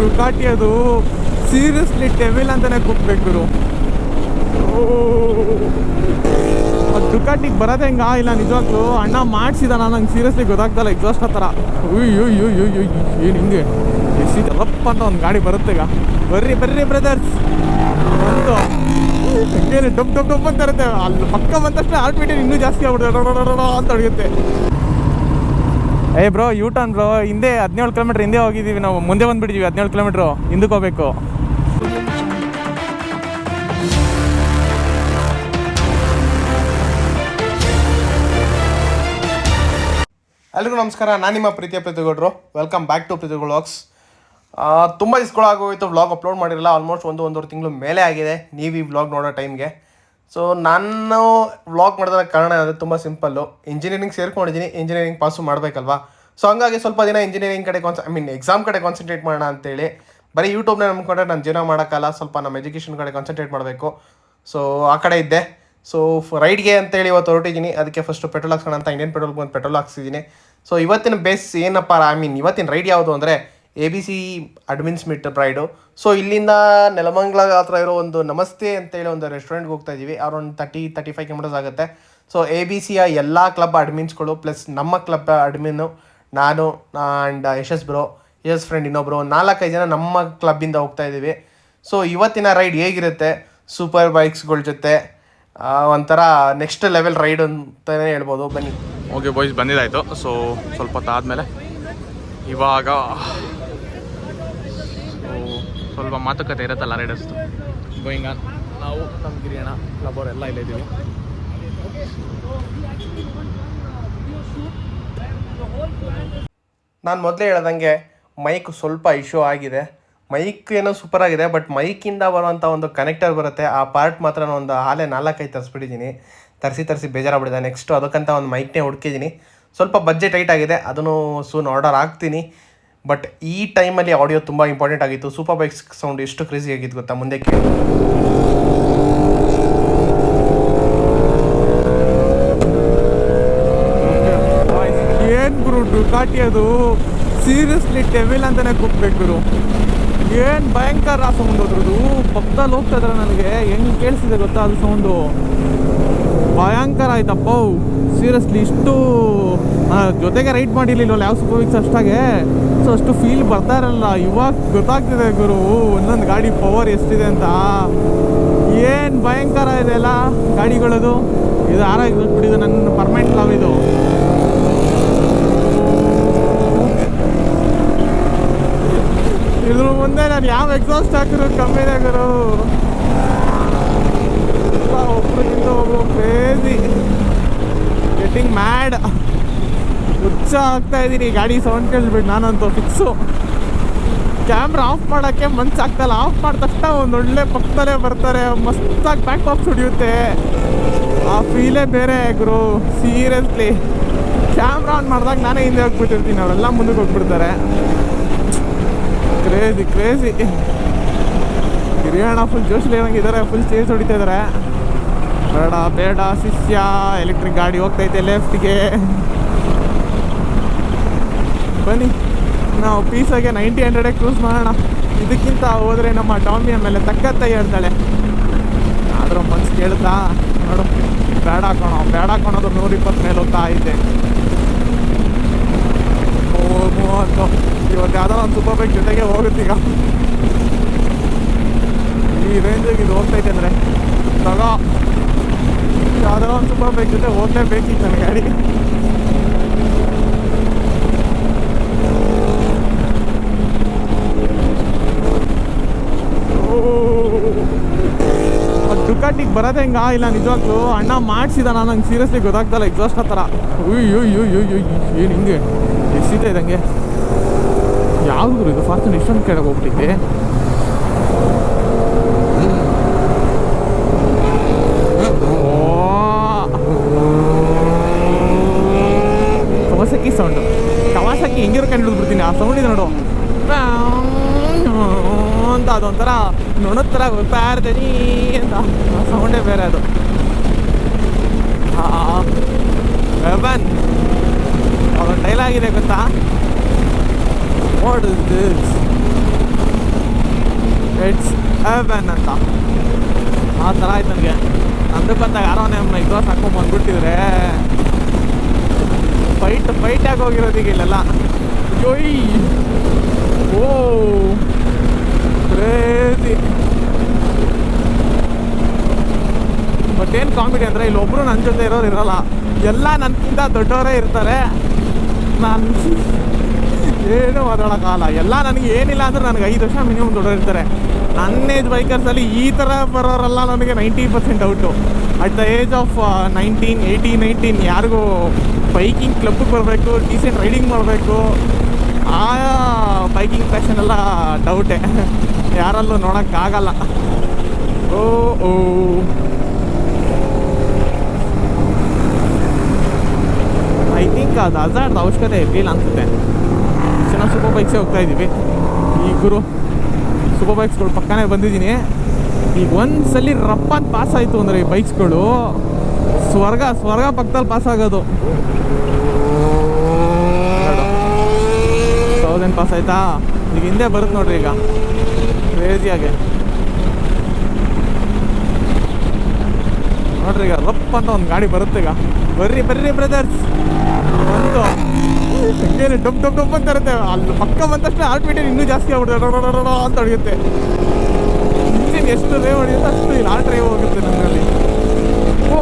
Ducati ಅದು seriously ಟೆವಿಲ್ ಅಂತಾನೆ ಕೂಗ್ಬೇಕು ಅದು ಡುಕಾಟಿಗೆ ಬರೋದೇ ಹೆಂಗ? ಇಲ್ಲ, ನಿಜವಾಗ್ಲೂ ಅಣ್ಣ ಮಾಡಿಸಿದಾನ, ನಂಗೆ ಸೀರಿಯಸ್ಲಿ ಗೊತ್ತಾಗ್ತಲ್ಲ ಎಕ್ಸಾಸ್ಟ್ ಹತ್ರ. ಅಯ್ಯೋ ಅಯ್ಯೋ ಅಯ್ಯೋ ಏನು ಹಿಂಗೆ ಎಸಿ ಅಪ್ಪ ಅಂತ ಒಂದು ಗಾಡಿ ಬರುತ್ತೆ ಈಗ ಬರ್ರಿ ಬರ್ರಿ ಬ್ರದರ್ಸ್ ಬಂತು ಏನು ಡಬ್ ಡಬ್ ಡಬ್ ಅಂತ ಇರುತ್ತೆ ಅಲ್ಲಿ ಪಕ್ಕ ಬಂದ ತಕ್ಷಣ ಹಾರ್ಟ್ ಬೀಟ್ ಇನ್ನೂ ಜಾಸ್ತಿ ಆಗ್ಬಿಡುತ್ತೆ ಅಂತ ಹೊಡೆಯುತ್ತೆ ಏ ಬ್ರೋ ಯೂ ಟರ್ನ್ ಬ್ರೋ. ಹಿಂದೆ ಹದಿನೇಳು ಕಿಲೋಮೀಟ್ರ್ ಹಿಂದೆ ಹೋಗಿದ್ದೀವಿ ನಾವು. ಮುಂದೆ ಬಂದ್ಬಿಟ್ಟಿದ್ದೀವಿ ಹದಿನೇಳು ಕಿಲೋಮೀಟ್ರು ಹಿಂದಕ್ಕೆ ಹೋಗ್ಬೇಕು. ಎಲ್ರಿಗೂ ನಮಸ್ಕಾರ. ನಾನು ನಿಮ್ಮ ಪ್ರೀತಿಯ ಪ್ರೀತಿಗೌಡರು ವೆಲ್ಕಮ್ ಬ್ಯಾಕ್ ಟು ಪ್ರೀತಿಗಳು ವ್ಲಾಗ್ಸ್ ತುಂಬ ಇಸ್ಕೊಳಾಗೋಯಿತು ವ್ಲಾಗ್ ಅಪ್ಲೋಡ್ ಮಾಡಿರಲ್ಲ. ಆಲ್ಮೋಸ್ಟ್ ಒಂದು, ಒಂದೂವರೆ ತಿಂಗಳು ಮೇಲೆ ಆಗಿದೆ. ನೀವು ಈ ವ್ಲಾಗ್ ನೋಡೋ ಟೈಮ್ಗೆ ಸೊ ನಾನು ವ್ಲಾಗ್ ಮಾಡೋದಕ್ಕೆ ಕಾರಣ ಅಂದರೆ ತುಂಬ ಸಿಂಪಲ್ಲು ಇಂಜಿನಿಯರಿಂಗ್ ಸೇರ್ಕೊಂಡಿದ್ದೀನಿ ಇಂಜಿನಿಯರಿಂಗ್ ಪಾಸು ಮಾಡಬೇಕಲ್ವಾ? ಸೊ ಹಂಗಾಗಿ ಸ್ವಲ್ಪ ದಿನ ಇಂಜಿನಿಯರಿಂಗ್ ಕಡೆ ಕಾನ್ಸ ಐ ಮೀನ್ ಎಕ್ಸಾಮ್ ಕಡೆ ಕಾನ್ಸಂಟ್ರೇಟ್ ಮಾಡೋಣ ಅಂತೇಳಿ. ಬರೀ ಯೂಟ್ಯೂಬ್ನ ನಂಬ್ಕೊಂಡ್ರೆ ನಾನು ಜೀವನ ಮಾಡೋಕ್ಕಲ್ಲ, ಸ್ವಲ್ಪ ನಮ್ಮ ಎಜುಕೇಷನ್ ಕಡೆ ಕಾನ್ಸಂಟ್ರೇಟ್ ಮಾಡಬೇಕು. ಸೊ ಆ ಕಡೆ ಇದ್ದೆ. ಸೊ ರೈಡ್ಗೆ ಅಂತೇಳಿ ಇವತ್ತು ಹೊರಟಿದ್ದೀನಿ ಅದಕ್ಕೆ ಫಸ್ಟು ಪೆಟ್ರೋಲ್ ಹಾಕ್ಸೋಣ ಅಂತ ಇಂಡಿಯನ್ ಪೆಟ್ರೋಲ್ ಒಂದು ಪೆಟ್ರೋಲ್ ಹಾಕ್ಸಿದ್ದೀನಿ ಸೊ ಇವತ್ತಿನ ಬೇಸ್ ಏನಪ್ಪ ಐ ಮೀನ್ ಇವತ್ತಿನ ರೈಡ್ ಯಾವುದು ಅಂದರೆ A B C admins meet pride so ಇಲ್ಲಿಂದ ನೆಲಮಂಗ್ಲ ಹತ್ರ ಇರೋ ಒಂದು ನಮಸ್ತೆ ಅಂತೇಳಿ ಒಂದು ರೆಸ್ಟೋರೆಂಟ್ಗೆ ಹೋಗ್ತಾ ಇದ್ದೀವಿ around thirty thirty five kilometres ಆಗುತ್ತೆ ಸೊ ಎ ಬಿ ಸಿಯ ಎಲ್ಲ ಕ್ಲಬ್ ಅಡ್ಮಿನ್ಸ್ಗಳು ಪ್ಲಸ್ ನಮ್ಮ ಕ್ಲಬ್ ಅಡ್ಮಿನ್ನು ನಾನು and Yashas bro Yashas friend ಇನ್ನೊಬ್ಬರು ನಾಲ್ಕೈದು ಜನ ನಮ್ಮ ಕ್ಲಬ್ಬಿಂದ ಹೋಗ್ತಾ ಇದ್ದೀವಿ ಸೊ ಇವತ್ತಿನ ರೈಡ್ ಹೇಗಿರುತ್ತೆ? ಸೂಪರ್ ಬೈಕ್ಸ್ಗಳ ಜೊತೆ ಒಂಥರ ನೆಕ್ಸ್ಟ್ ಲೆವೆಲ್ ರೈಡ್ ಅಂತಲೇ ಹೇಳ್ಬೋದು. ಬನ್ನಿ. Okay boys ಬಂದಿದ್ದಾಯಿತು. ಸೊ ಸ್ವಲ್ಪ ಹೊತ್ತು ಆದಮೇಲೆ ಇವಾಗ ಸ್ವಲ್ಪ ಮಾತುಕತೆ ಇರುತ್ತಲ್ಲ ರೈಡರ್ಸ್? ಗೋಯಿಂಗ್ ಆನ್ ನಾವು ನಮ್ಮ ಗಿರಿಯಣ ಕ್ಲಬ್ಬರ್ ಎಲ್ಲ ಇಲ್ಲಿದ್ದೀವಿ ನಾನು ಮೊದಲೇ ಹೇಳ್ದಂಗೆ ಮೈಕ್ ಸ್ವಲ್ಪ ಇಶ್ಯೂ ಆಗಿದೆ. ಮೈಕ್ ಏನೋ ಸೂಪರ್ ಆಗಿದೆ ಬಟ್ ಮೈಕಿಂದ ಬರುವಂಥ ಒಂದು ಕನೆಕ್ಟರ್ ಬರುತ್ತೆ. ಆ ಪಾರ್ಟ್ ಮಾತ್ರ ನಾನು ಒಂದು ಹಾಲೆ ನಾಲ್ಕೈದು ತರಿಸ್ಬಿಟ್ಟಿದ್ದೀನಿ. ತರಿಸಿ ತರಿಸಿ ಬೇಜಾರಾಗ್ಬಿಟ್ಟಿದೆ. ನೆಕ್ಸ್ಟು ಅದಕ್ಕಂತ ಒಂದು ಮೈಕ್ನೇ ಹುಡ್ಕಿದ್ದೀನಿ. ಸ್ವಲ್ಪ ಬಜೆಟ್ ಟೈಟ್ ಆಗಿದೆ. ಅದನ್ನು ಸೂನ್ ಆರ್ಡರ್ ಆಗ್ತೀನಿ ಬಟ್ ಈ ಟೈಮಲ್ಲಿ ಆಡಿಯೋ ತುಂಬ ಇಂಪಾರ್ಟೆಂಟ್ ಆಗಿತ್ತು. ಸೂಪರ್ ಬೈಕ್ಸ್ ಸೌಂಡ್ ಎಷ್ಟು ಕ್ರೇಜಿ ಆಗಿತ್ತು ಗೊತ್ತಾ? ಮುಂದೆ ಕೇಳಿ. ಏನು ಗುರು ಅದು? ಸೀರಿಯಸ್ಲಿ ಟೆವಿಲ್ ಅಂತಾನೆ ಕೂಗ್ಬೇಕು ಗುರು. ಏನು ಭಯಂಕರ ಸೌಂಡ್ ಅದ್ರದ್ದು ಪಕ್ಕದಲ್ಲಿ ಹೋಗ್ತಾ ಇದ್ರೆ ನನಗೆ. ಹೆಂಗೆ ಕೇಳಿಸಿದೆ ಗೊತ್ತಾ ಅದು ಸೌಂಡು ಭಯಂಕರ ಆಯ್ತಪ್ಪ ಸೀರಿಯಸ್ಲಿ ಇಷ್ಟು ಜೊತೆಗೆ ರೈಡ್ ಮಾಡಿರ್ಲಿಲ್ವಲ್ಲ ಯಾವ ಸೂಪರ್ ವೀಕ್ಸ್ ಅಷ್ಟಾಗೆ? ಸೊ ಅಷ್ಟು ಫೀಲ್ ಬರ್ತಾ ಇರಲ್ಲ ಇವಾಗ ಗೊತ್ತಾಗ್ತಿದೆ ಗುರು, ಒಂದೊಂದು ಗಾಡಿ ಪವರ್ ಎಷ್ಟಿದೆ ಅಂತ. ಏನು ಭಯಂಕರ ಇದೆ ಅಲ್ಲ ಗಾಡಿಗಳದು. ಇದು ಆರಾಗಿ ಬಿಟ್ಟಿದ್ದು ನನ್ನ ಪರ್ಮನೆಂಟ್ ಲವ್ ಇದು. ಇದ್ರ ಮುಂದೆ ನಾನು ಯಾವ ಎಕ್ಸಾಸ್ಟ್ ಹಾಕಿದ್ರು ಇದೆ ಗುರು. ಒಬ್ರಿಗಿಂತ ಒಬ್ರು ಕ್ರೇಜಿ ಗೆಟ್ಟಿಂಗ್ ಮ್ಯಾಡ್ ಹುಚ್ಚ ಆಗ್ತಾ ಇದ್ದೀನಿ ಗಾಡಿ ಸೌಂಡ್ ಕೇಳಿಬಿಟ್ಟು ನಾನಂತೂ ಫಿಕ್ಸು ಕ್ಯಾಮ್ರಾ ಆಫ್ ಮಾಡೋಕ್ಕೆ ಮನ್ಸಾಗ್ತಲ್ಲ ಆಫ್ ಮಾಡಿದ ತಕ್ಷಣ ಒಂದು ಒಳ್ಳೆ ಪಕ್ಕದಲ್ಲೇ ಬರ್ತಾರೆ. ಮಸ್ತಾಗಿ ಬ್ಯಾಕ್ ಆಫ್ ಹೊಡಿಯುತ್ತೆ. ಆ ಫೀಲೇ ಬೇರೆ ಗುರು. ಸೀರಿಯಸ್ಲಿ ಕ್ಯಾಮ್ರಾ ಆನ್ ಮಾಡಿದಾಗ ನಾನೇ ಹಿಂದೆ ಹೋಗ್ಬಿಟ್ಟಿರ್ತೀನಿ. ಅವರೆಲ್ಲ ಮುಂದಕ್ಕೆ ಹೋಗ್ಬಿಡ್ತಾರೆ. ಕ್ರೇಜಿ ಕ್ರೇಜಿ ಗಿರಿಯಣ್ಣ ಫುಲ್ ಜೋಶಲ್ಲಿ ಇರಂಗಿದ್ದಾರೆ ಫುಲ್ ಚೇಸ್ ಹೊಡಿತಾ ಇದ್ದಾರೆ ಬೇಡ ಬೇಡ, ಶಿಷ್ಯ. ಎಲೆಕ್ಟ್ರಿಕ್ ಗಾಡಿ ಹೋಗ್ತೈತೆ ಲೆಫ್ಟ್ಗೆ ಬನ್ನಿ, ನಾವು ಪೀಸಾಗೆ ನೈಂಟಿ ಹಂಡ್ರೆಡೇ ಕ್ರೂಸ್ ಮಾಡೋಣ. ಇದಕ್ಕಿಂತ ಹೋದರೆ ನಮ್ಮ ಟಾಮಿಯ ಮೇಲೆ ತಕ್ಕತ್ತ ಹೇಳ್ತಾಳೆ. ಆದರೂ ಮನ್ಸು ಕೇಳ್ತಾ, ನೋಡು. ಬೇಡ ಹಾಕೋಣ ಬೇಡ ಕಣೋದು ನೂರ ಇಪ್ಪತ್ತು ಮೇಲೆ ಹೋಗ್ತಾ ಐತೆ ಓ, ಮೂವತ್ತು. ಇವತ್ತು ಯಾವುದೋ ಒಂದು ಸೂಪರ್ ಬೈಕ್ ಜೊತೆಗೆ ಹೋಗುತ್ತೀಗ ಈ ರೇಂಜಿಗೆ ಇದು ಹೋಗ್ತೈತೆ ಅಂದರೆ. ತಗೋ. ಯಾವುದೋ ಒಂದು ಸೂಪರ್ ಬೈಕ್ ಜೊತೆ ಹೋಗ್ಲೇಬೇಕಿತ್ತು ನನ್ನ ಗಾಡಿ. ಅದು ಡುಕಾಟಿಗೆ ಬರೋದೇ ಹೆಂಗ ಇಲ್ಲ ನಿಜವಾಗ್ಲೂ. ಅಣ್ಣ ಮಾಡಿಸಿದಾನ, ನಂಗೆ ಸೀರಿಯಸ್ಲಿ ಗೊತ್ತಾಗ್ತಲ್ಲ ಎಕ್ಸಾಸ್ಟ್ ಹತ್ರ ಅಯ್ಯೋ ಅಯ್ಯೋ ಅಯ್ಯೋ ಏನು ಹಿಂಗೆ? ಎಷ್ಟಿದೆ ಇದಂಗೆ ಯಾವ್ದು ಇದು? ಫಾರ್ಚುನ್ ಇಷ್ಟೊಂದು ಕೆಳಗೆ ಹೋಗ್ಬಿಟ್ಟಿದ್ದೆ ಕವಾಸಕಿ ಸೌಂಡು ಕವಾಸಕಿ ಹೆಂಗಿರೋ ಕಂಡು ಬಿಡ್ತೀನಿ ಆ ಸೌಂಡ್ ಇದೆ ನೋಡು ಅಂತ ಅದೊಂಥರ ನೊಣದ ಇರ್ತೀನಿ ಅಂತ ಸೌಂಡೇ ಬೇರೆ ಅದು. ವೆಬನ್ ಅದೊಂದು ಡೈಲಾಗ್ ಇದೆ ಗೊತ್ತಾ? What is this it's weapon ಅಂತ. ಆ ಥರ ಆಯ್ತು ನನಗೆ. ನಂದು ಬಂದಾಗ ಯಾರೋ ನಮ್ಮ ಎಕ್ಸಾಸ್ ಹಾಕೊಂಡು ಬಂದ್ಬಿಟ್ಟಿದ್ರೆ. ಫೈಟ್ ಫೈಟ್ ಆಗಿ ಹೋಗಿರೋದು ಈಗ ಇಲ್ಲೆಲ್ಲ? ಓ! ಕ್ರೇಜಿ ಏನು ಕಾಮಿಡಿ ಅಂದರೆ ಇಲ್ಲಿ ಒಬ್ಬರು ನನ್ನ ಜೊತೆ ಇರೋರು ಇರೋಲ್ಲ. ಎಲ್ಲ ನನ್ನಿಂದ ದೊಡ್ಡವರೇ ಇರ್ತಾರೆ. ನಾನು ಏನು ಮಾತಾಡೋಕ್ಕಾಗಲ್ಲ ಎಲ್ಲ ನನಗೆ ಏನಿಲ್ಲ ಅಂದ್ರೆ ನನಗೆ ಐದು ವರ್ಷ ಮಿನಿಮಮ್ ದೊಡ್ಡವರು ಇರ್ತಾರೆ. ನನ್ನ ಏಜ್ ಬೈಕರ್ಸಲ್ಲಿ ಈ ಥರ ಬರೋರೆಲ್ಲ ನನಗೆ ninety percent out at the age of nineteen eighteen nineteen ಯಾರಿಗೂ ಬೈಕಿಂಗ್ ಕ್ಲಬ್ಗೆ ಬರಬೇಕು ಡೀಸೆಂಟ್ ರೈಡಿಂಗ್ ಮಾಡಬೇಕು, ಆ ಬೈಕಿಂಗ್ ಫ್ಯಾಷನ್ ಎಲ್ಲ ಡೌಟೇ ಯಾರಲ್ಲೂ ನೋಡೋಕ್ಕಾಗಲ್ಲ ಓ ಓ. ಐ ಥಿಂಕ್ ಅದು ಹಜಾರ್ಡ್ ಅವಶ್ಯಕತೆ ಇರಲಿಲ್ಲ ಅನ್ಸುತ್ತೆ. ಚೆನ್ನಾಗಿ ಸೂಪರ್ ಬೈಕ್ಸೇ ಹೋಗ್ತಾ ಇದ್ದೀವಿ. ಈ ಗುರು ಸೂಪರ್ ಬೈಕ್ಸ್ಗಳು ಪಕ್ಕನೇ ಬಂದಿದ್ದೀನಿ. ಈಗ ಒಂದ್ಸಲಿ ರಪ್ಪ ಅಂತ ಪಾಸ್ ಆಯಿತು ಅಂದರೆ ಈ ಬೈಕ್ಸ್ಗಳು ಸ್ವರ್ಗ ಸ್ವರ್ಗ ಪಕ್ಕದಲ್ಲಿ ಪಾಸ್ ಆಗೋದು. ತೌಸಂಡ್ ಪಾಸ್ ಆಯ್ತಾ? ಈಗ ಹಿಂದೆ ಬರುತ್ತೆ ನೋಡ್ರಿ ಈಗ. ಕ್ರೇಜಿಯಾಗೆ ನೋಡ್ರಿ ಈಗ ರಪ್ಪ ಅಂತ ಒಂದು ಗಾಡಿ ಬರುತ್ತೆ ಈಗ. ಬರ್ರಿ ಬರ್ರಿ ಬ್ರದರ್ಸ್ ಬಂತು ಹಿಂಗೇನು ಡಬ್ ಡಬ್ ಡಬ್ ಅಂತ ಇರುತ್ತೆ. ಅಲ್ಲಿ ಪಕ್ಕ ಬಂದ ತಕ್ಷಣ ಆರ್ಟ್ ಬೀಟ್ ಇನ್ನೂ ಜಾಸ್ತಿ ಆಗ್ಬಿಡುತ್ತೆ. ಅಂತ ಹೊಡೆಯುತ್ತೆ. ಇಂಜಿನ್ ಎಷ್ಟು ರೇವ್ ಹೊಡೆಯುತ್ತೆ ಅಷ್ಟು ಇಲ್ಲಿ ಆರ್ಟ್ ರೇವ್ ಹೋಗುತ್ತೆ ಓ.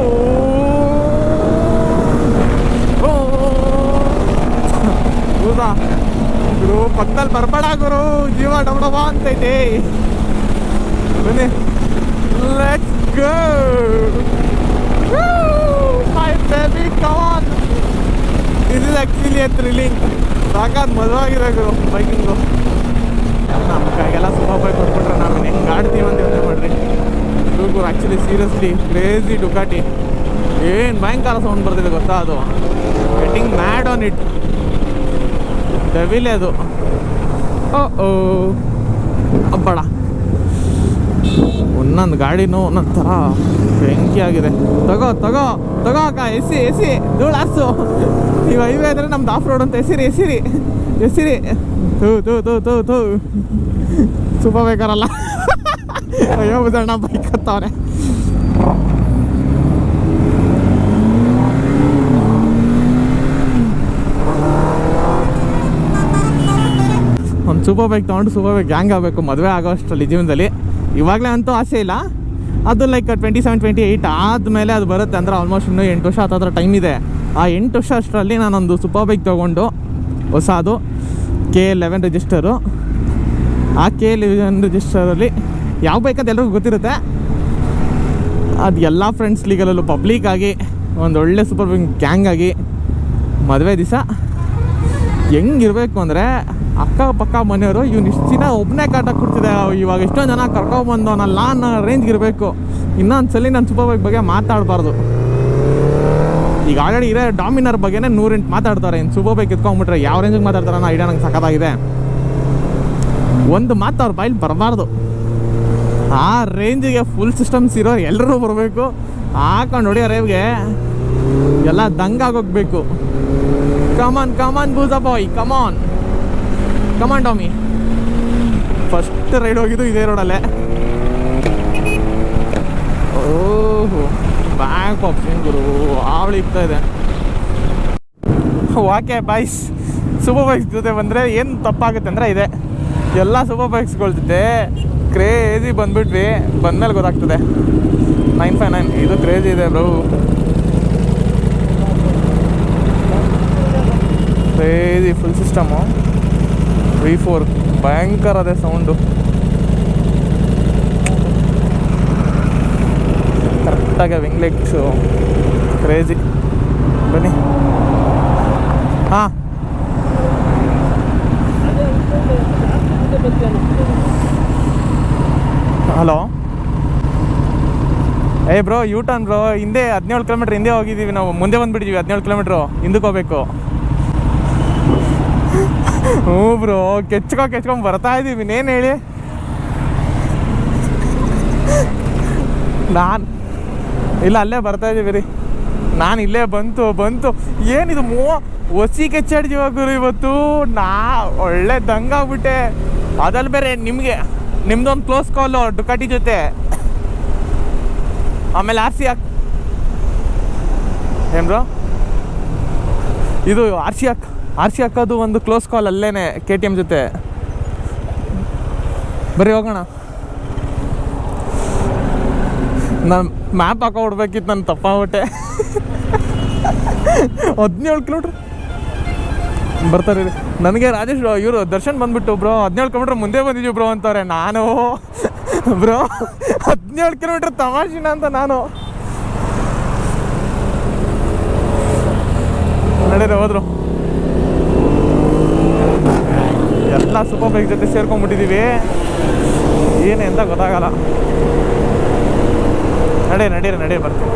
ಹೌದಾ? ಗುರು, ಪಕ್ಕದಲ್ಲಿ ಬರ್ಬೇಡ ಗುರು. ಜೀವ ಡಬ ಡಬ ಅಂತೈತೆ. ಬನ್ನಿ. Let's go baby come on this is actually a thrilling ಸಾಕಾದ ಗುರು ಬೈಕಿಂಗು ನಮ್ಮ ಕೈಗೆಲ್ಲ ಸೂಪರ್ ಬೈಕ್ ಕೊಟ್ಬಿಟ್ರೆ ನಾವು. ಹೆಂಗೆ ಆಡ್ತೀವಿ ಅಂತ ಯೋಚನೆ ಮಾಡ್ರಿ. ಗುರು ಆ್ಯಕ್ಚುಲಿ ಸೀರಿಯಸ್ಲಿ ಕ್ರೇಜಿ ಡುಕಾಟಿ ಏನು ಭಯಂಕರ ಸೌಂಡ್ ಬರ್ತಿದೆ ಗೊತ್ತಾ ಅದು? ಗೆಟಿಂಗ್ ಮ್ಯಾಡ್ ಆನ್ ಇಟ್ ಡೆವಿಲೆ ಅದು. ಓ ಓ ಅಬ್ಬಡ. ಒಂದೊಂದು ಗಾಡಿನೂ ಒಂದೊಂದು ಥರ ಬೆಂಕಿ ಆಗಿದೆ. ತಗೋ ತಗೋ ತಗೋ ಅಕ್ಕ, ಎಸಿ ಎಸಿ ಧೂಳಾಸು ನೀವು ಹೈವೇ ಆದರೆ ನಮ್ದು ಆಫ್ ರೋಡ್ ಅಂತ ಎಸಿರಿ ಎಸಿರಿ ಎಸಿರಿ. ತೂ ತೂ ತೂ ತೂ ತೂ ಸೂಪರ್ ಬೇಕಾರಲ್ಲ ಅಯ್ಯೋ ಬುದಣ್ಣ ಬೈಕ್ ಹತ್ತವ್ರೆ. ಒಂದು ಸೂಪರ್ ಬೈಕ್ ತೊಗೊಂಡು ಸೂಪರ್ ಬೈಕ್ ಗ್ಯಾಂಗ್ ಆಗಬೇಕು. ಮದುವೆ ಆಗೋ ಅಷ್ಟರಲ್ಲಿ ಜೀವನದಲ್ಲಿ. ಇವಾಗಲೇ ಅಂತೂ ಆಸೆ ಇಲ್ಲ. ಅದು like twenty seven twenty eight ಆದಮೇಲೆ ಅದು ಬರುತ್ತೆ ಅಂದರೆ ಆಲ್ಮೋಸ್ಟ್ ಇನ್ನೂ ಎಂಟು ವರ್ಷ ಹತ್ತತ್ರ ಟೈಮ್ ಇದೆ. ಆ ಎಂಟು ವರ್ಷ ಅಷ್ಟರಲ್ಲಿ ನಾನೊಂದು ಸೂಪರ್ ಬೈಕ್ ತೊಗೊಂಡು ಹೊಸದು ಕೆ ಲೆವೆನ್ ರಿಜಿಸ್ಟರು ಆ ಕೆ ಲೆವೆನ್ ರಿಜಿಸ್ಟರಲ್ಲಿ ಯಾವ ಬೈಕ್ ಅಂತ ಎಲ್ರಿಗೂ ಗೊತ್ತಿರುತ್ತೆ. ಅದು ಎಲ್ಲ ಫ್ರೆಂಡ್ಸ್ ಲೀಗಲಲ್ಲೂ ಪಬ್ಲಿಕ್ ಆಗಿ, ಒಂದು ಒಳ್ಳೆ ಸೂಪರ್ ಬೈಕ್ ಗ್ಯಾಂಗ್ ಆಗಿ ಮದುವೆ ದಿವಸ ಹೆಂಗಿರಬೇಕು ಅಂದರೆ ಅಕ್ಕಪಕ್ಕ ಮನೆಯವರು ಇವ್ನು ಇಷ್ಟು ದಿನ ಒಬ್ಬನೇ ಕಾಟ ಕೊಡ್ತಿದೆ. ಇವಾಗ ಎಷ್ಟೊಂದು ಜನ ಕರ್ಕೊಂಬಂದವನಲ್ಲ ಅನ್ನೋ ರೇಂಜ್ಗೆ ಇರಬೇಕು. ಇನ್ನೊಂದು ಸಲ ನಾನು ಸೂಪರ್ ಬೈಕ್ ಬಗ್ಗೆ ಮಾತಾಡಬಾರ್ದು. ಈಗ ಆಲ್ರೆಡಿ ಇರೋ ಡಾಮಿನರ್ ಬಗ್ಗೆನೇ ನೂರೆಂಟು ಮಾತಾಡ್ತಾರೆ. ಇನ್ನು ಸೂಪರ್ ಬೈಕ್ ಎತ್ಕೊಂಡ್ಬಿಟ್ರೆ ಯಾವ ರೇಂಜಿಗೆ ಮಾತಾಡ್ತಾರೆ ಅನ್ನೋ ಐಡಿಯಾ ನಂಗೆ ಸಖತ್ತಾಗಿದೆ. ಒಂದು ಮಾತು ಅವ್ರ ಬಾಯಲ್ಲಿ ಬರಬಾರ್ದು. ಆ ರೇಂಜಿಗೆ ಫುಲ್ ಸಿಸ್ಟಮ್ಸ್ ಇರೋ ಎಲ್ಲರೂ ಬರಬೇಕು. ಹಾಕೊಂಡು ಹೊಡಿಯೋ ರೇವ್ಗೆ ಎಲ್ಲ ದಂಗಾಗೋಗ್ಬೇಕು ಕಮಾನ್ ಕಮಾನ್ ಬೂಸ boy come on come on Tommy first ride ಹೋಗಿದ್ದು ಇದೇ ರೋಡಲ್ಲೇ ಓಹೋ ಬ್ಯಾಂಕ್ ಆಪ್ಷನ್ ಗುರು ಆವಳಿ ಇಕ್ತಾ ಇದೆ. ವಾಕೆ ಬಾಯ್ಸ್ ಸೂಪರ್ ಬೈಕ್ಸ್ ಜೊತೆ ಬಂದರೆ ಏನು ತಪ್ಪಾಗುತ್ತೆ ಅಂದರೆ ಇದೆ. ಎಲ್ಲ ಸೂಪರ್ ಬೈಕ್ಸ್ಗಳ ಜೊತೆ ಕ್ರೇಜಿ ಬಂದ್ಬಿಟ್ವಿ. ಬಂದಮೇಲೆ ಗೊತ್ತಾಗ್ತದೆ. ನೈನ್ ಫೈವ್ ನೈನ್ ಇದು ಕ್ರೇಜಿ ಇದೆ bro crazy full system V four ಭಯಂಕರ ಅದೇ ಸೌಂಡು ಕರೆಕ್ಟಾಗಿ ವಿಂಗ್ಲೆಕ್ಸು ಕ್ರೇಜಿ ಬನ್ನಿ. ಹಾಂ. ಹಲೋ ಏ ಬ್ರೋ ಯೂ ಟರ್ನ್ ಬ್ರೋ ಹಿಂದೆ ಹದಿನೇಳು ಕಿಲೋಮೀಟ್ರ್ ಹಿಂದೆ ಹೋಗಿದ್ದೀವಿ ನಾವು. ಮುಂದೆ ಬಂದುಬಿಟ್ಟಿದ್ದೀವಿ ಹದಿನೇಳು ಕಿಲೋಮೀಟ್ರು ಹಿಂದಕ್ಕೆ ಹೋಗ್ಬೇಕು. ಹ್ಞೂ ಬ್ರೋ, ಕೆಚ್ಕೊ, ಕೆಚ್ಕೊಂಡ್ ಬರ್ತಾ ಇದ್ದೀವಿ ಇನ್ನೇನು ಹೇಳಿ? ನಾನು ಇಲ್ಲ, ಅಲ್ಲೇ ಬರ್ತಾ ಇದ್ದೀವಿ ರೀ. ನಾನು ಇಲ್ಲೇ ಬಂತು ಬಂತು. ಏನಿದು ಮೋ, ಒಸಿ ಕೆಚ್ಚಾಡ್ತೀವ ಗುರು ಇವತ್ತು? ನಾ, ಒಳ್ಳೆ ದಂಗಾಗ್ಬಿಟ್ಟೆ ಅದಲ್ ಬೇರೆ ನಿಮಗೆ, ನಿಮ್ದೊಂದು ಕ್ಲೋಸ್ ಕಾಲು ಡುಕಾಟಿ ಜೊತೆ. ಆಮೇಲೆ ಆರ್ ಸಿ ಹಾಕ್. ಏನ್ರೋ ಇದು ಆರ್ ಸಿ ಹಾಕ್. ಆರ್ ಸಿ ಹಾಕೋದು ಒಂದು ಕ್ಲೋಸ್ ಕಾಲ್ ಅಲ್ಲೇ ಕೆ ಟಿ ಎಂ ಜೊತೆ. ಬರೀ ಹೋಗೋಣ. ನಾನು ಮ್ಯಾಪ್ ಹಾಕೋ ಹೊಡ್ಬೇಕಿತ್ತು ನಾನು ತಪ್ಪಾಗ್ಬಿಟ್ಟೆ. ಹದಿನೇಳು ಕಿಲೋಮೀಟ್ರ್ ಬರ್ತಾರೆ. ನನಗೆ ರಾಜೇಶ್, ಇವರು ದರ್ಶನ್ ಬಂದ್ಬಿಟ್ಟು, ಬ್ರೋ, ಹದಿನೇಳು ಕಿಲೋಮೀಟ್ರ್ ಮುಂದೆ ಬಂದಿದ್ದೀವಿ ಬ್ರೋ ಅಂತಾರೆ. ನಾನು, ಬ್ರೋ, ಹದಿನೇಳು ಕಿಲೋಮೀಟ್ರ್ ತಮಾಷಿನ ಅಂತ ನಾನು. ನಡೀರಿ, ಹೋದ್ರು. ಎಲ್ಲ ಸೂಪರ್ ಬೈಕ್ ಜೊತೆ ಸೇರ್ಕೊಂಡ್ಬಿಟ್ಟಿದ್ದೀವಿ ಏನು ಅಂತ ಗೊತ್ತಾಗಲ್ಲ. ನಡೆ ನಡೀರಿ ನಡಿ ಬರ್ತೀನಿ.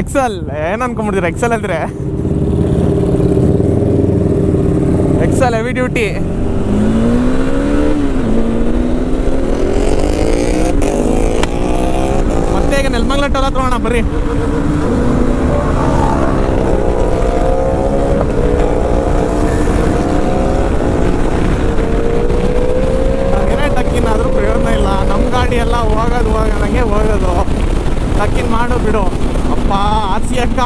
ಎಕ್ಸಲ್ ಏನು ಅನ್ಕೊಂಬಿಡ್ತೀರ ಎಕ್ಸಲ್ ಅಂದ್ರೆ? ಎಕ್ಸಲ್ ಹೆವಿ ಡ್ಯೂಟಿ ಮತ್ತೆ ಎಲ್ಲ ಹತ್ರ ಬರ್ರಿ. ಏನೇ ಟಕ್ಕಿನ್ ಆದ್ರೂ ಪ್ರಯೋಜನ ಇಲ್ಲ. ನಮ್ಮ ಗಾಡಿ ಎಲ್ಲ ಹೋಗೋದು, ಹೋಗೋದಂಗೆ ಹೋಗೋದು. ಟಕ್ಕಿನ್ ಮಾಡು, ಬಿಡು. ಅಪ್ಪ ಆಸಿ ಅಕ್ಕ.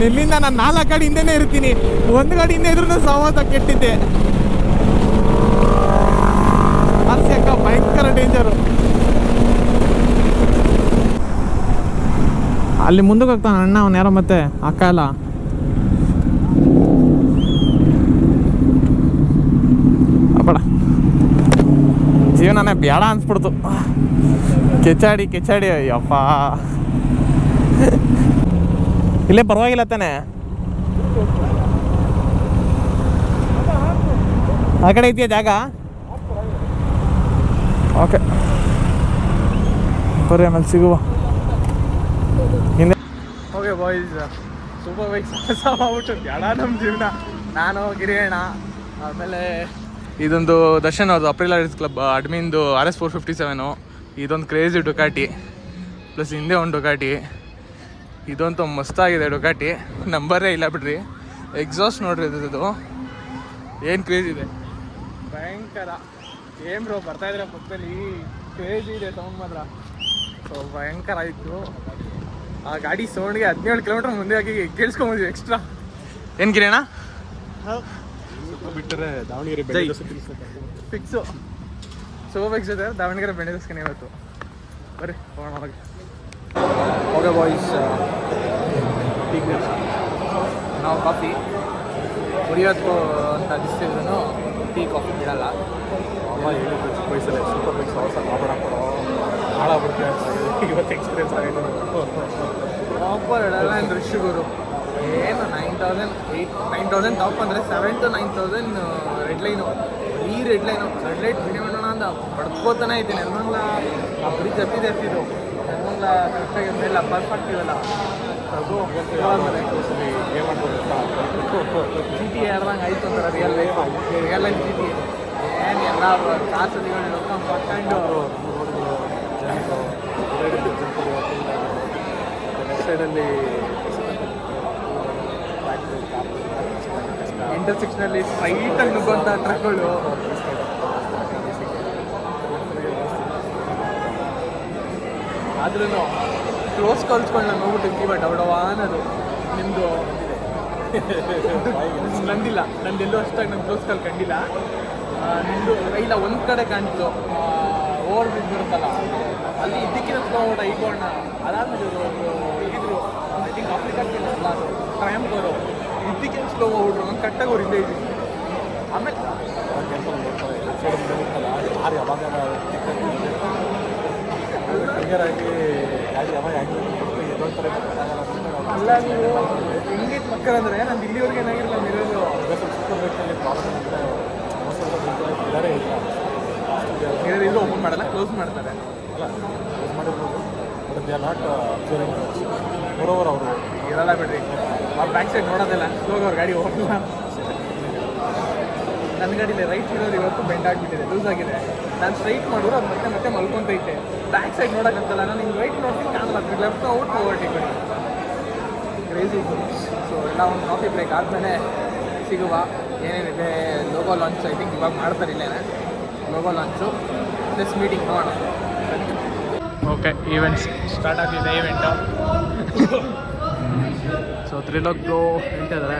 ನಿಲ್ಲಿಂದ ನಾನು ನಾಲ್ಕು ಗಾಡಿ ಹಿಂದೆನೇ ಇರ್ತೀನಿ. ಒಂದು ಗಾಡಿ ಹಿಂದೆ ಇದ್ರೂ ಸವಾಸ ಕೆಟ್ಟಿದ್ದೆ. ಆಸಿ ಅಕ್ಕ, ಭಯಂಕರ ಡೇಂಜರು ಅಲ್ಲಿ ಮುಂದಕ್ಕೆ ಹೋಗ್ತಾನೆ ಅಣ್ಣ, ಅವನು ಯಾರೋ ಮತ್ತೆ? ಅಕ್ಕ ಎಲ್ಲ ಅಪ್ಪಡ. ಜೀವನನೇ ಬೇಡ ಅನ್ಸ್ಬಿಡ್ತು. ಕೆಚಾಡಿ ಕೆಚಾಡಿ ಅಯ್ಯಪ್ಪ. ಇಲ್ಲೇ ಪರವಾಗಿಲ್ಲ ತಾನೆ? ಆ ಕಡೆ ಇದೆಯಾ ಜಾಗ? ಓಕೆ ಬರೀ ಆಮೇಲೆ ಸಿಗುವ. ಹಿಂದೆ ಓಕೆ ಬಾಯ್ಸ್ ಸೂಪರ್ ಬೈಕ್ ಸಾಹಸ ಮಾಡ್ಬಿಟ್ಟು ಬೇಡ ನಮ್ಮ ಜೀವನ. ನಾನು ಗಿರಿಯಣ್ಣ. ಆಮೇಲೆ ಇದೊಂದು ದರ್ಶನ್ ಅವ್ರದ್ದು April arts club ಅಡ್ಮಿಂದು R S four fifty seven ಇದೊಂದು ಕ್ರೇಜಿ ಡುಕಾಟಿ ಪ್ಲಸ್ ಹಿಂದೆ ಒಂದು ಡುಕಾಟಿ ಇದಂತೂ ಮಸ್ತಾಗಿದೆ ಡುಕಾಟಿ ನಂಬರೇ ಇಲ್ಲ ಬಿಡ್ರಿ. ಎಕ್ಸಾಸ್ಟ್ ನೋಡ್ರಿ ಇದು ಏನು ಕ್ರೇಜ್ ಇದೆ? ಭಯಂಕರ. ಏನು ಬ್ರೋ ಬರ್ತಾ ಇದ್ರೆ ಪಕ್ಕದಲ್ಲಿ? ಕ್ರೇಜ್ ಇದೆ ಸೌಂಡ್ ಮಾತ್ರ ಸೊ ಭಯಂಕರ ಆಯಿತು. ಆ ಗಾಡಿ ಸೌಂಡ್ಗೆ ಹದಿನೇಳು ಕಿಲೋಮೀಟರ್ ಮುಂದೆ ಹಾಕಿ ಕೇಳಿಸ್ಕೊಂಬಿ ಎಕ್ಸ್ಟ್ರಾ ಏನು ಗಿರಣ ಬಿಟ್ಟರೆ ದಾವಣಗೆರೆ. ಫಿಕ್ಸು ಸೋಬೇಕು ಬೈಕ್ ಜೊತೆ ದಾವಣಗೆರೆ ಬೆಣ್ಣೆ ದಸ್ಕನೆ ಇವತ್ತು. ಬರ್ರಿ ಹೋಗೋಣ ಹೋಗಿ ಓಕೆ ಬಾಯ್ಸ್ ನಾವು ಕಾಫಿ ಕುಡಿಯೋದು ಅಂತ ಅನಿಸ್ತಿದ್ರು ಟೀ ಕಾಫಿ ಬಿಡಲ್ಲ. ಅಮ್ಮ ಹೇಳಿದ್ರು ಚಿಕ್ಕ ವಯಸ್ಸಲ್ಲಿ ಸೂಪರ್ ಮಿಕ್ಸ್ ಸಾಹಸ ಮಾಡಬೇಡ ಕೊಡೋ ಹಾಳಾಗ್ಬಿಡ್ತೀವಿ ಅಂತ. ಇವತ್ತು ಎಕ್ಸ್ಪೀರಿಯನ್ಸ್ ಆಗಿದೆ. ಆಫರ್ ಇಡಲ್ಲ ರಶ್ ಗುರು ಏನು nine thousand eight nine thousand top ಅಂದರೆ seven two nine thousand red line ಈ ರೆಡ್ ಲೈನು ರೆಡ್ ಲೈಟ್ ಬಿಡೋಣ ಅಂತ ಪಡ್ಕೋತಾನೆ ಇದ್ದೀನಿ. ನೆಲಮಂಗ್ಲ ಆ ಬ್ರಿಡ್ಜ್ ಹತ್ತಿದೆ ಹತ್ತಿದ್ದು ನೆಲಮಂಗ್ಲ ಕರೆಕ್ಟಾಗಿ ಮೇಲೆ ಪರ್ಫೆಕ್ಟ್ ಇವಲ್ಲ ಅದು ಏನು ಜಿ ಟಿ ಆಡ್ದಂಗೆ ಆಯ್ತು ಅಂದ್ರೆ real life real life G T ಏನು ಎಲ್ಲ ಕಾಸು ನೋಡ್ಕೊಂಡು ಪಡ್ಕೊಂಡು ನೆಕ್ಸ್ಟ್ ಸೈಡಲ್ಲಿ ಇಂಟರ್ಸೆಕ್ಷನಲ್ಲಿ ಸ್ಟ್ರೈಟಾಗಿ ನುಗ್ಗುವಂಥ ಟ್ರಕ್ಗಳು. ಆದ್ರೂ ಕ್ಲೋಸ್ ಕಾಲ್ಸ್ಗಳನ್ನ ನೋಡ್ಬಿಟ್ಟು ಕೀವ ಅವಡವ ಅನ್ನೋದು ನಿಮ್ಮದು ನಂದಿಲ್ಲ ನಂದೆಲ್ಲೂ ಅಷ್ಟಾಗಿ ನನ್ನ ಕ್ಲೋಸ್ ಕಾಲ್ ಕಂಡಿಲ್ಲ. ಆ, ನಿಮ್ದು ಇಲ್ಲ ಒಂದು ಕಡೆ ಕಾಣ್ತು ಓವರ್ ಬ್ರಿಡ್ಜ್ ಬರುತ್ತಲ್ಲ ಅಲ್ಲಿ ಓಟ ಈಗೋಣ ಅದಾದ್ಮೇಲೆ ಆಫ್ರಿಕಾಕ್ಕೆ ಅಲ್ಲ ಅದು ಟ್ರಯಾಂಪ್ ಅವರು ಸ್ಲೋ ಹೋಗ್ಬಿಟ್ರು ನಾನು ಕಟ್ಟಾಗಿ ಇಲ್ಲೇ ಇದ್ದೀನಿ ಆಮೇಲೆ ಕೆಲಸ ನೋಡ್ತಾರೆ ಯಾರು ಯಾವಾಗ ಆಗಿ ಯಾರು ಯಾವಾಗ ಅಲ್ಲ ನೀವು ಹೆಂಗಿತ್ತು ಮಕ್ಕಳಂದ್ರೆ ಅಂದರೆ ನಂದು ಇಲ್ಲಿವರೆಗೆ ಏನಾಗಿರಲ್ಲ ಇರೋದು ಸೂಪರ್ ಬೈಕಲ್ಲಿ ಪ್ರಾಬ್ಲಮ್ ಇಲ್ಲ. ಓಪನ್ ಮಾಡಲ್ಲ ಕ್ಲೋಸ್ ಮಾಡ್ತಾರೆ. ಅಲ್ಲ ಕ್ಲೋಸ್ ಮಾಡಿರ್ಬೋದು. ದೇ ಆರ್ ನಾಟ್ ಬರೋವರ್ ಅವರು. ಇರಲ್ಲ ಬಿಡ್ರಿ. ಅವ್ರು ಬ್ಯಾಕ್ ಸೈಡ್ ನೋಡೋದಿಲ್ಲ, ಹೋಗಿ ಅವ್ರ ಗಾಡಿ ಹೋಗಲ್ಲ. ನನ್ನ ಗಾಡಿಲಿ ರೈಟ್ ಇರೋದು ಇವತ್ತು ಬೆಂಡ್ ಆಗಿಬಿಟ್ಟಿದೆ ಲೂಸ್ ಆಗಿದೆ. ನಾನು ಸ್ಟ್ರೈಟ್ ಮಾಡಿದ್ರು ಅದು ಮತ್ತೆ ಮತ್ತೆ ಮಲ್ಕೊಂತೈತೆ. ಬ್ಯಾಕ್ ಸೈಡ್ ನೋಡೋಕ್ಕಂತಲ್ಲ ನಾನು ಹಿಂಗೆ ರೈಟ್ ನೋಡ್ತೀನಿ ಕಾಣಲ್ಲ left out overtake crazy so ಎಲ್ಲ ಒಂದು ಕಾಫಿ ಬ್ರೇಕ್ ಆದಮೇಲೆ ಸಿಗುವ. ಏನೇನಿದೆ ಲೋಗೋ ಲಾಂಚ್ ಐ ಥಿಂಕ್ ಇವಾಗ ಮಾಡ್ತಾರೆ ಇಲ್ಲೇನೆ? ಲೋಗೋ ಲಾಂಚು ಪ್ಲಸ್ ಮೀಟಿಂಗ್ ನೋಡೋಣ. ಓಕೆ ಈವೆಂಟ್ಸ್ ಸ್ಟಾರ್ಟ್ ಆಗ್ತಿದೆ ಈವೆಂಟು ಸೊ ತ್ರಿಲೋಕ್ ಹೇಳ್ತಾ ಇದ್ದಾರೆ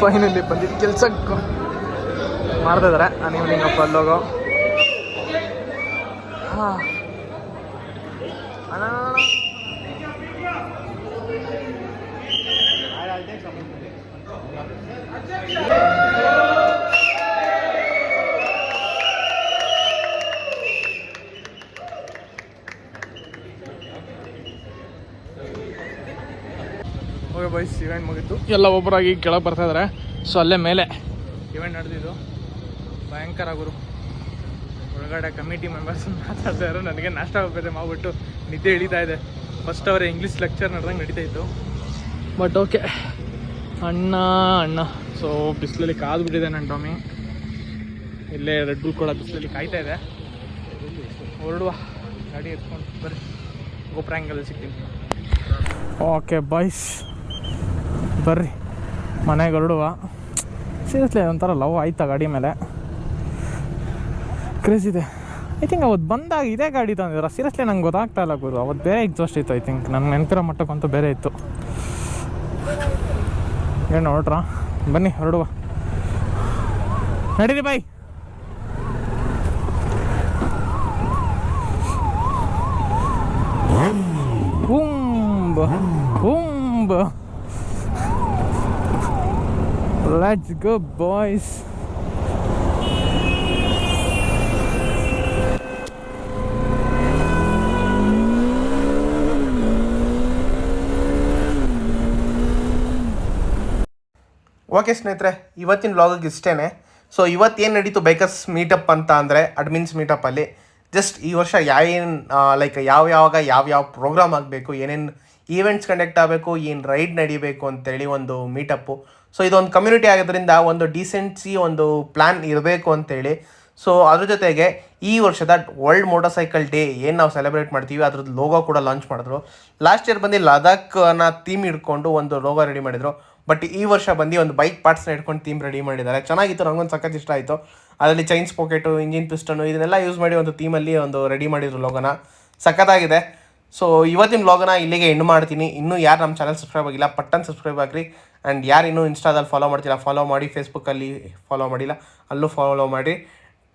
ಫೈನಲಿ ಬಂದಿದ್ದ ಕೆಲ್ಸಕ್ಕೆ. ಮಾಡ್ತಾ ಇದ್ದಾರೆ ನಾನು ಈವ್ನಿಂಗ್ ಅಪ್ಪ ಅಲ್ಲೋಗೋ. ಹಾಂ. ಓಕೆ ಬಾಯ್ಸ್ ಇವೆಂಟ್ ಮುಗೀತು. ಎಲ್ಲ ಒಬ್ಬರಾಗಿ ಕೆಳಗೆ ಬರ್ತಾ ಇದ್ದಾರೆ ಸೊ ಅಲ್ಲೇ ಮೇಲೆ. ಇವೆಂಟ್ ನಡೆದಿದ್ದು. ಭಯಂಕರ ಗುರು. ಒಳಗಡೆ ಕಮಿಟಿ ಮೆಂಬರ್ಸ್ ಮಾತಾಡ್ತಾ ಇದ್ರು. ನನಗೆ ನಾಷ್ಟ ಹೋಗ್ಬೇಕು ಮಾಡ್ಬಿಟ್ಟು ನಿದ್ದೆ ಇಳಿತಾ ಇದೆ. ಫಸ್ಟ್ ಅವರೇ ಇಂಗ್ಲೀಷ್ ಲೆಕ್ಚರ್ ನಡೆದಂಗೆ ನಡೀತಾ ಇತ್ತು. ಬಟ್ ಓಕೆ ಅಣ್ಣ ಅಣ್ಣ. ಸೊ ಬಿಸಿಲಲ್ಲಿ ಕಾದು ಬಿಟ್ಟಿದೆ ನನ್ನ ಟಾಮಿ ಇಲ್ಲೇ ರೆಡ್ ಬುಲ್ ಕೂಡ ಬಿಸಿಲಲ್ಲಿ ಕಾಯ್ತಾ ಇದೆ. ಹೊರಡುವ. ಗಾಡಿ ಎತ್ಕೊಂಡು ಬರ್ರಿ. ಗೋಪ್ರಾಂಗಲ್ಲಿ ಸಿಗ್ತೀನಿ. ಓಕೆ ಬಾಯ್ಸ್ ಬರ್ರಿ. ಮನೆಗೆ ಹೊರಡುವ. ಸೀರಿಯಸ್ಲಿ ಒಂಥರ ಲವ್ ಆಯ್ತಾ ಗಾಡಿ ಮೇಲೆ? ಕ್ರೇಜ್ ಇದೆ. ಐ ಥಿಂಕ್ ಅವತ್ತು ಬಂದಾಗ ಇದೇ ಗಾಡಿ ತಂದಿದ್ರ. ಸೀರಿಯಸ್ಲಿ ನಂಗೆ ಗೊತ್ತಾಗ್ತಾ ಇಲ್ಲ ಗುರು. ಅವತ್ತು ಬೇರೆ ಎಕ್ಸಾಸ್ಟ್ ಇತ್ತು ಐ ಥಿಂಕ್ ನನ್ನ ನೆನಪಿರೋ ಮಟ್ಟಕ್ಕಂತೂ ಬೇರೆ ಇತ್ತು. ಏನು ಹೊರಟ್ರಾ? ಬನ್ನಿ, ಹೊರಡುವ. ನಡೀರಿ bye Boom! Boom! Let's go, boys. Okay ಸ್ನೇಹಿತರೆ ಇವತ್ತಿನ ವ್ಲಾಗಿಗೆ ಇಷ್ಟೇ ಸೊ ಇವತ್ತೇನು ನಡೀತು ಬೈಕರ್ಸ್ ಮೀಟಪ್ ಅಂತ ಅಂದರೆ ಅಡ್ಮಿನ್ಸ್ ಮೀಟಪ್ಪಲ್ಲಿ ಜಸ್ಟ್ ಈ ವರ್ಷ ಯಾವೇನು ಲೈಕ್ ಯಾವ ಯಾವಾಗ ಯಾವ ಯಾವ ಪ್ರೋಗ್ರಾಮ್ ಆಗಬೇಕು ಏನೇನು ಈವೆಂಟ್ಸ್ ಕಂಡಕ್ಟ್ ಆಗಬೇಕು ಏನು ರೈಡ್ ನಡಿಬೇಕು ಅಂತೇಳಿ ಒಂದು ಮೀಟಪ್ಪು ಸೊ ಇದೊಂದು ಕಮ್ಯುನಿಟಿ ಆಗೋದ್ರಿಂದ ಒಂದು ಡೀಸೆನ್ಸಿ ಒಂದು ಪ್ಲ್ಯಾನ್ ಇರಬೇಕು ಅಂತೇಳಿ. ಸೊ ಅದ್ರ ಜೊತೆಗೆ ಈ ವರ್ಷದ ವರ್ಲ್ಡ್ ಮೋಟರ್ ಸೈಕಲ್ ಡೇ ಏನು ನಾವು ಸೆಲೆಬ್ರೇಟ್ ಮಾಡ್ತೀವಿ, ಅದ್ರದ್ದು ಲೋಗೋ ಕೂಡ ಲಾಂಚ್ ಮಾಡಿದ್ರು. ಲಾಸ್ಟ್ ಇಯರ್ ಬಂದು ಲದಾಖ್ನ ಥೀಮ್ ಇಟ್ಕೊಂಡು ಒಂದು ಲೋಗೋ ರೆಡಿ ಮಾಡಿದರು. ಬಟ್ ಈ ವರ್ಷ ಬಂದು ಒಂದು ಬೈಕ್ ಪಾರ್ಟ್ಸ್ನ ಇಟ್ಕೊಂಡು ಥೀಮ್ ರೆಡಿ ಮಾಡಿದ್ದಾರೆ. ಚೆನ್ನಾಗಿತ್ತು ನನಗೊಂದು ಸಖತ್ ಇಷ್ಟ ಆಯಿತು. ಅದರಲ್ಲಿ ಚೈನ್ಸ್ ಪಾಕೆಟು ಇಂಜಿನ್ ಪಿಸ್ಟನ್ನು ಇದನ್ನೆಲ್ಲ ಯೂಸ್ ಮಾಡಿ ಒಂದು ಥೀಮಲ್ಲಿ ಒಂದು ರೆಡಿ ಮಾಡಿದ್ರು ಲೋಗೋನ ಸಖತ್ತಾಗಿದೆ ಸೊ ಇವತ್ತಿನ ಲೋಗೋನ ಇಲ್ಲಿಗೆ ಎಂಡ್ ಮಾಡ್ತೀನಿ. ಇನ್ನೂ ಯಾರು ನಮ್ಮ ಚಾನಲ್ ಸಬ್ಸ್ಕ್ರೈಬ್ ಆಗಿಲ್ಲ, ಪಟ್ಟನ್ ಸಬ್ಸ್ಕ್ರೈಬ್ ಆಗಿರಿ. ಆ್ಯಂಡ್ ಯಾರು ಇನ್ನೂ ಇನ್ಸ್ಟಾದಲ್ಲಿ ಫಾಲೋ ಮಾಡ್ತಿಲ್ಲ ಫಾಲೋ ಮಾಡಿ ಫೇಸ್ಬುಕ್ಕಲ್ಲಿ ಫಾಲೋ ಮಾಡಿಲ್ಲ, ಅಲ್ಲೂ ಫಾಲೋ ಮಾಡಿ.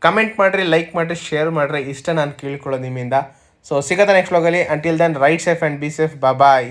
ಕಮೆಂಟ್ ಮಾಡಿರಿ ಲೈಕ್ ಮಾಡಿರಿ ಶೇರ್ ಮಾಡಿರಿ, ಇಷ್ಟ ನಾನು ಕೇಳ್ಕೊಳ್ಳೋದು ನಿಮ್ಮಿಂದ. ಸೊ ಸಿಗತ್ತೆ ನೆಕ್ಸ್ಟ್ ವ್ಲಾಗಲ್ಲಿ until then ride safe and be safe bye